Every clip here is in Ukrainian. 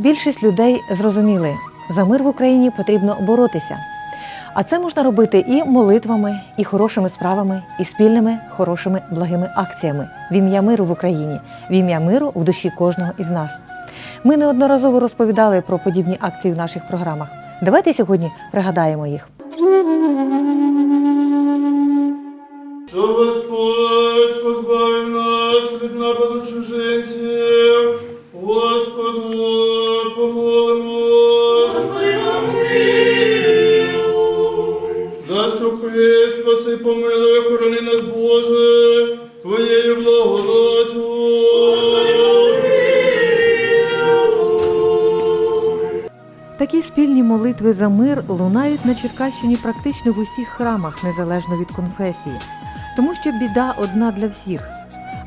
більшість людей зрозуміли, за мир в Україні потрібно боротися. А це можна робити і молитвами, і хорошими справами, і спільними хорошими благими акціями в ім'я миру в Україні, в ім'я миру в душі кожного із нас. Ми неодноразово розповідали про подібні акції в наших програмах. Давайте сьогодні пригадаємо їх. Заступи, спаси, помилуй, охорони нас, Боже, Твоєю благодатю. Такі спільні молитви за мир лунають на Черкащині практично в усіх храмах, незалежно від конфесії, тому що біда одна для всіх.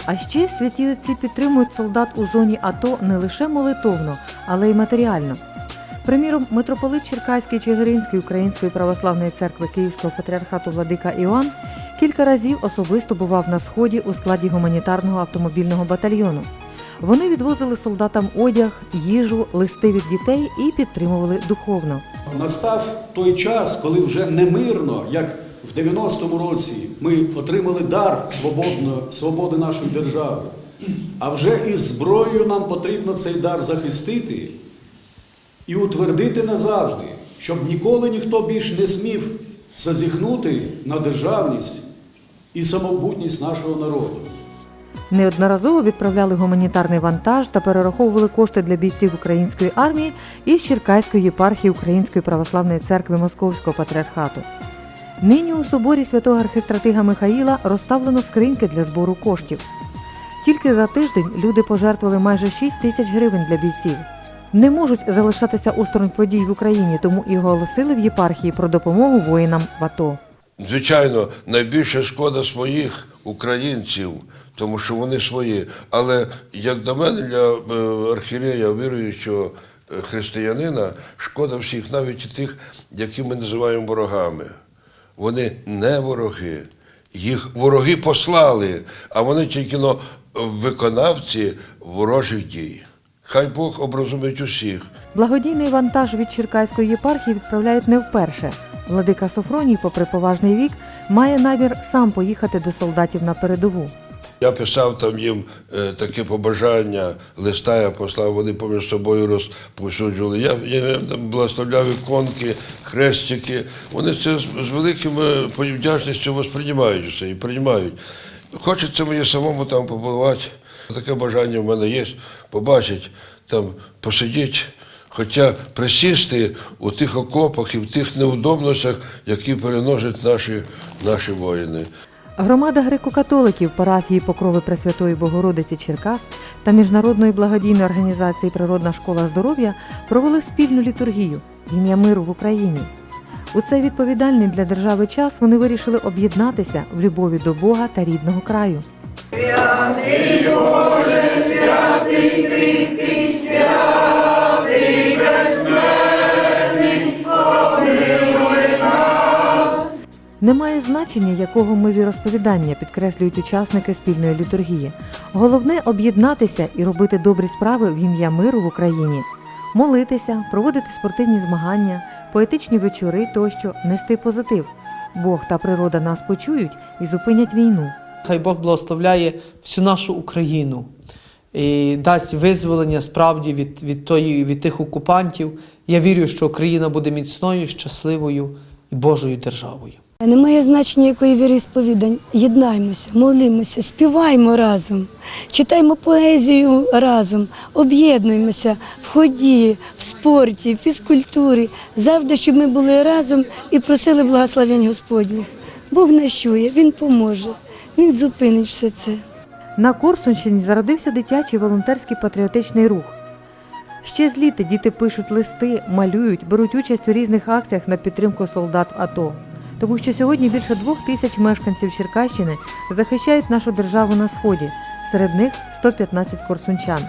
А ще святі отці підтримують солдат у зоні АТО не лише молитовно, але й матеріально. Приміром, митрополит Черкаський Чигиринський Української православної церкви Київського патріархату Владика Іоанн кілька разів особисто бував на сході у складі гуманітарного автомобільного батальйону. Вони відвозили солдатам одяг, їжу, листи від дітей і підтримували духовно. Настав той час, коли вже немирно, як в 90-му році, ми отримали дар свободно, свободи нашої держави. А вже із зброєю нам потрібно цей дар захистити і утвердити назавжди, щоб ніколи ніхто більш не смів зазіхнути на державність і самобутність нашого народу. Неодноразово відправляли гуманітарний вантаж та перераховували кошти для бійців української армії із Черкаської єпархії Української православної церкви Московського патріархату. Нині у соборі святого архистратига Михаїла розставлено скриньки для збору коштів. Тільки за тиждень люди пожертвували майже 6 тисяч гривень для бійців. Не можуть залишатися осторонь подій в Україні, тому і оголосили в єпархії про допомогу воїнам в АТО. Звичайно, найбільша шкода своїх українців, тому що вони свої. Але як до мене, для е, архірея, віруючого е, християнина, шкода всіх, навіть і тих, які ми називаємо ворогами. Вони не вороги. Їх вороги послали, а вони тільки но виконавці ворожих дій. Хай Бог образумить усіх. Благодійний вантаж від Черкаської єпархії відправляють не вперше. Владика Софроній, попри поважний вік, має намір сам поїхати до солдатів на передову. Я писав там їм е, таке побажання, листа я послав, вони поміж собою розповсюджували. Я, я благословляв іконки, хрестики. Вони це з, з великим е, вдячністю восприймають все і приймають. Хочеться мені самому там побувати. Таке бажання в мене є, побачити, там, посидіти, хоча присісти у тих окопах і в тих неудобностях, які переносять наші, наші воїни. Громада греко-католиків парафії Покрови Пресвятої Богородиці Черкас та Міжнародної благодійної організації Природна школа здоров'я провели спільну літургію ім'я миру в Україні. У цей відповідальний для держави час вони вирішили об'єднатися в любові до Бога та рідного краю. Немає значення, якого ми віросповідання, підкреслюють учасники спільної літургії. Головне об'єднатися і робити добрі справи в ім'я миру в Україні, молитися, проводити спортивні змагання, поетичні вечори тощо, нести позитив. Бог та природа нас почують і зупинять війну. Хай Бог благословляє всю нашу Україну і дасть визволення справді від, від, тої, від тих окупантів. Я вірю, що Україна буде міцною, щасливою і Божою державою. Немає значення якої віросповідань. Єднаймося, молимося, співаємо разом, читаємо поезію разом, об'єднуємося в ході, в спорті, в фізкультурі, завжди, щоб ми були разом і просили благословень Господніх. Бог нас чує, Він поможе, Він зупинить все це. На Корсунщині зародився дитячий волонтерський патріотичний рух. Ще з літа діти пишуть листи, малюють, беруть участь у різних акціях на підтримку солдат АТО. Тому що сьогодні більше двох тисяч мешканців Черкащини захищають нашу державу на сході. Серед них 115 корсунчан.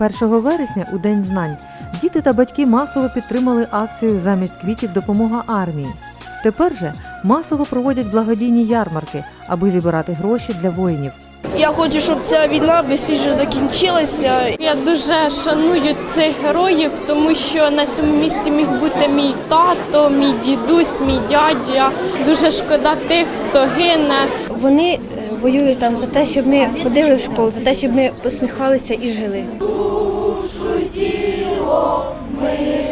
1 вересня, у День знань, діти та батьки масово підтримали акцію замість квітів допомога армії. Тепер же масово проводять благодійні ярмарки, аби зібрати гроші для воїнів. Я хочу, щоб ця війна швидше закінчилася. Я дуже шаную цих героїв, тому що на цьому місці міг бути мій тато, мій дідусь, мій дядя. Дуже шкода тих, хто гине. Вони е, воюють там за те, щоб ми ходили в школу, за те, щоб ми посміхалися і жили. Слава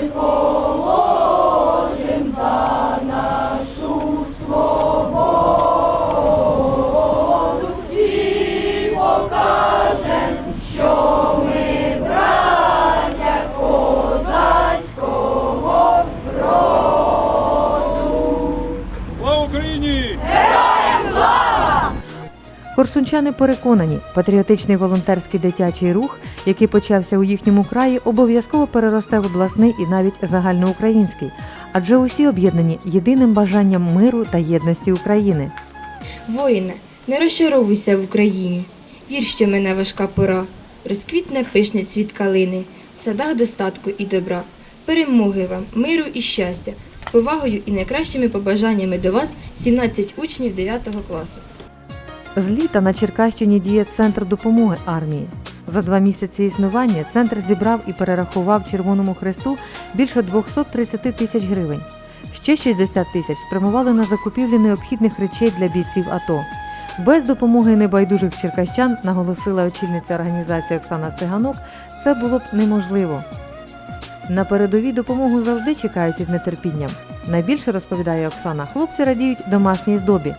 Україні! Корсунчани переконані, патріотичний волонтерський дитячий рух, який почався у їхньому краї, обов'язково переросте в обласний і навіть загальноукраїнський, адже усі об'єднані єдиним бажанням миру та єдності України. Воїне, не розчаровуйся в Україні. Вір, що мене важка пора. Розквітне пишне цвіт калини, в садах достатку і добра. Перемоги вам, миру і щастя, повагою і найкращими побажаннями до вас 17 учнів 9 класу. З літа на Черкащині діє центр допомоги армії. За два місяці існування центр зібрав і перерахував Червоному Хресту більше 230 тисяч гривень. Ще 60 тисяч спрямували на закупівлю необхідних речей для бійців АТО. Без допомоги небайдужих черкащан, наголосила очільниця організації Оксана Циганок, це було б неможливо. На передовій допомогу завжди чекають із нетерпінням. Найбільше розповідає Оксана, хлопці радіють домашній здобі.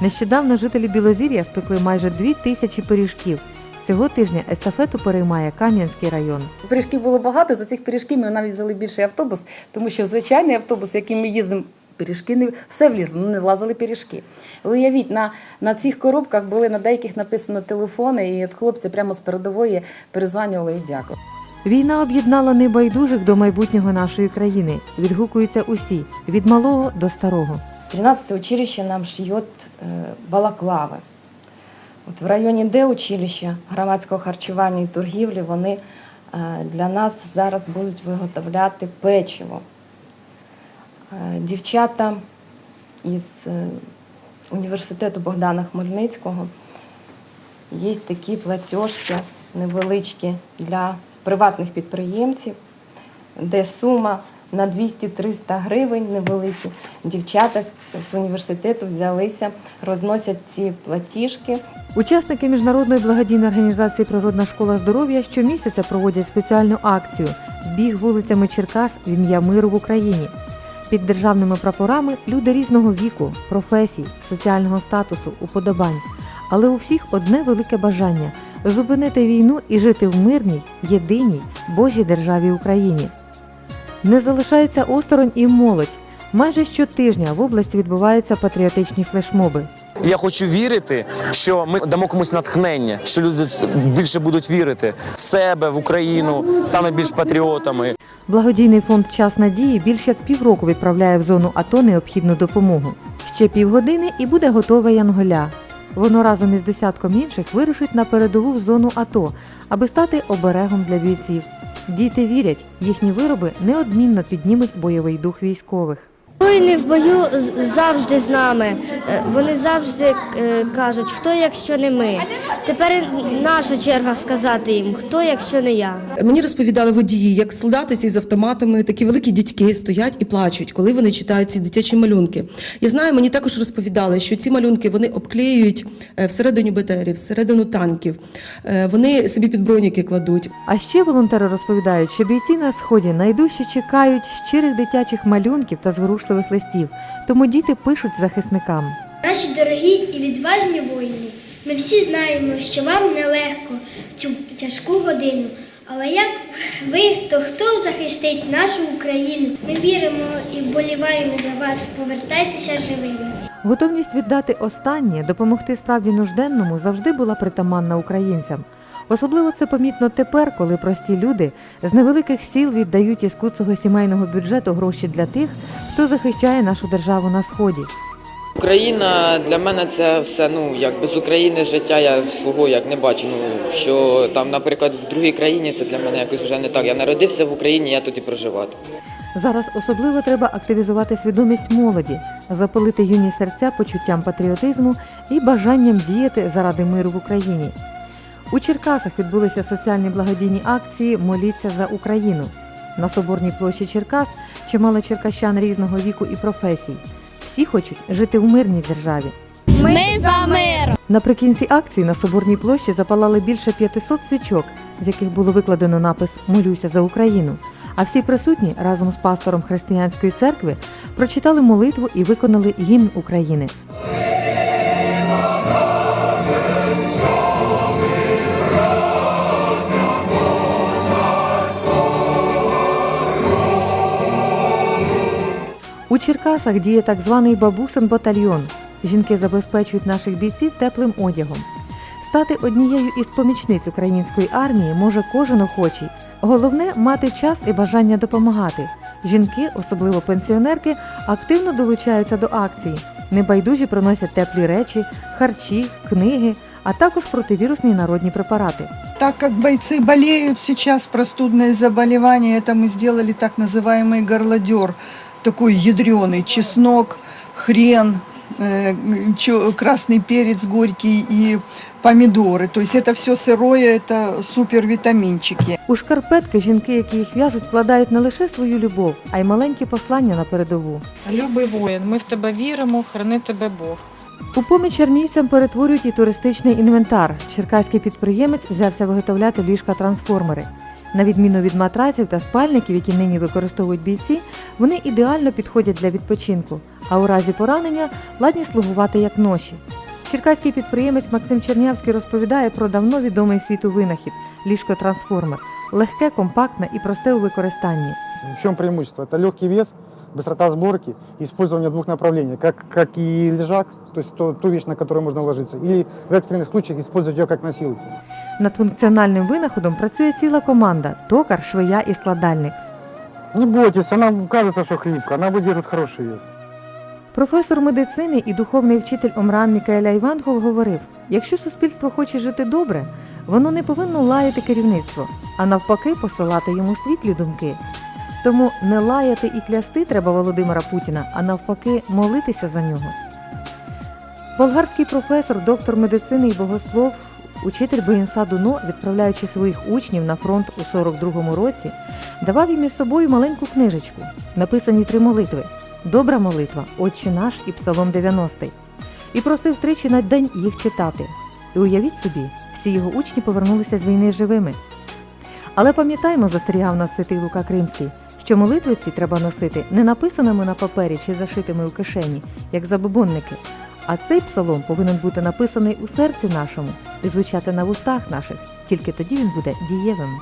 Нещодавно жителі Білозір'я спекли майже дві тисячі пиріжків. Цього тижня естафету переймає Кам'янський район. Пиріжків було багато. За цих пиріжків ми навіть взяли більший автобус, тому що звичайний автобус, яким ми їздимо, пиріжки не все влізло, ну не влазили пиріжки. Уявіть, на, на цих коробках були на деяких написано телефони, і от хлопці прямо з передової перезванювали і дякували. Війна об'єднала небайдужих до майбутнього нашої країни. Відгукуються усі від малого до старого. 13 училище нам шьет балаклави. От в районі Д училища громадського харчування і торгівлі вони е, для нас зараз будуть виготовляти печиво. Е, Дівчата із е, університету Богдана Хмельницького є такі платіжки невеличкі для приватних підприємців, де сума на 200-300 гривень невеликі. Дівчата з- університету взялися, розносять ці платіжки. Учасники міжнародної благодійної організації Природна школа здоров'я щомісяця проводять спеціальну акцію Біг вулицями Черкас в ім'я миру в Україні. Під державними прапорами люди різного віку, професій, соціального статусу, уподобань. Але у всіх одне велике бажання зупинити війну і жити в мирній, єдиній Божій державі Україні. Не залишається осторонь і молодь. Майже щотижня в області відбуваються патріотичні флешмоби. Я хочу вірити, що ми дамо комусь натхнення, що люди більше будуть вірити в себе, в Україну, стануть більш патріотами. Благодійний фонд Час надії більш як півроку відправляє в зону АТО необхідну допомогу. Ще півгодини і буде готове Янголя. Воно разом із десятком інших вирушить на передову в зону АТО, аби стати оберегом для бійців. Діти вірять, їхні вироби неодмінно піднімуть бойовий дух військових. Воїни в бою завжди з нами. Е, Вони завжди е, кажуть, хто якщо не ми. Тепер наша черга сказати їм, хто якщо не я. Мені розповідали водії, як солдати ці з автоматами, такі великі дядьки стоять і плачуть, коли вони читають ці дитячі малюнки. Я знаю, мені також розповідали, що ці малюнки вони обклеюють е, всередині БТРів, всередину танків. Вони собі під броніки кладуть. А ще волонтери розповідають, що бійці на сході найдужче чекають щирих дитячих малюнків та зворушливих листів, тому діти пишуть захисникам. Наші дорогі і відважні воїни, ми всі знаємо, що вам нелегко в цю тяжку годину. Але як ви, то хто захистить нашу Україну? Ми віримо і вболіваємо за вас. Повертайтеся живими. Готовність віддати останнє, допомогти справді нужденному завжди була притаманна українцям. Особливо це помітно тепер, коли прості люди з невеликих сіл віддають із куцого сімейного бюджету гроші для тих, хто захищає нашу державу на сході. Україна для мене це все. Ну як без України життя я свого як не бачу. Ну що там, наприклад, в другій країні це для мене якось вже не так. Я народився в Україні, я тут і проживати. Зараз особливо треба активізувати свідомість молоді, запалити юні серця почуттям патріотизму і бажанням діяти заради миру в Україні. У Черкасах відбулися соціальні благодійні акції Моліться за Україну. На Соборній площі Черкас чимало черкащан різного віку і професій. Всі хочуть жити в мирній державі. Ми за мир! Наприкінці акції на Соборній площі запалали більше 500 свічок, з яких було викладено напис Молюся за Україну. А всі присутні разом з пастором християнської церкви прочитали молитву і виконали гімн України. У Черкасах діє так званий бабусин батальйон. Жінки забезпечують наших бійців теплим одягом. Стати однією із помічниць української армії може кожен охочий. Головне мати час і бажання допомагати. Жінки, особливо пенсіонерки, активно долучаються до акції. Небайдужі приносять теплі речі, харчі, книги, а також противірусні народні препарати. Так как бойцы болеют сейчас, простудные заболевания, это мы сделали так называемый горлодер, такой ядреный чеснок, хрен, э, чё- красный перец горький и помидоры. То есть это все сырое, это супервитаминчики. У шкарпетки жінки, які їх в'яжуть, вкладають не лише свою любов, а й маленькі послання на передову. Любий воїн, ми в тебе віримо, храни тебе Бог. У поміч армійцям перетворюють і туристичний інвентар. Черкаський підприємець взявся виготовляти ліжка-трансформери. На відміну від матраців та спальників, які нині використовують бійці, вони ідеально підходять для відпочинку, а у разі поранення ладні слугувати як ноші. Черкаський підприємець Максим Чернявський розповідає про давно відомий світу винахід ліжко-трансформер. Легке, компактне і просте у використанні. В чем преимущество? Это легкий вес, быстрота сборки и использование двух направлений, как, как и лежак, то есть то, ту вещь, на которую можно ложиться, или в экстренных случаях использовать ее как носилки. Над функціональним винаходом працює ціла команда токар, швея і складальник. Не бойтесь, она кажется, что хлипкая, она выдержит хороший вес. Професор медицини і духовний вчитель Омран Мікаеля Івангол говорив: якщо суспільство хоче жити добре, воно не повинно лаяти керівництво, а навпаки посилати йому світлі думки. Тому не лаяти і клясти треба Володимира Путіна, а навпаки молитися за нього. Болгарський професор, доктор медицини і богослов, учитель БНСА Дуно, відправляючи своїх учнів на фронт у 42-му році, давав їм із собою маленьку книжечку, написані три молитви: Добра молитва, Отче наш і Псалом 90. І просив тричі на день їх читати. І уявіть собі, всі його учні повернулися з війни живими. Але пам'ятаймо, застерігав нас святий Лука Кримський, що молитви ці треба носити не написаними на папері чи зашитими у кишені, як забобонники, а цей псалом повинен бути написаний у серці нашому і звучати на вустах наших. Тільки тоді він буде дієвим.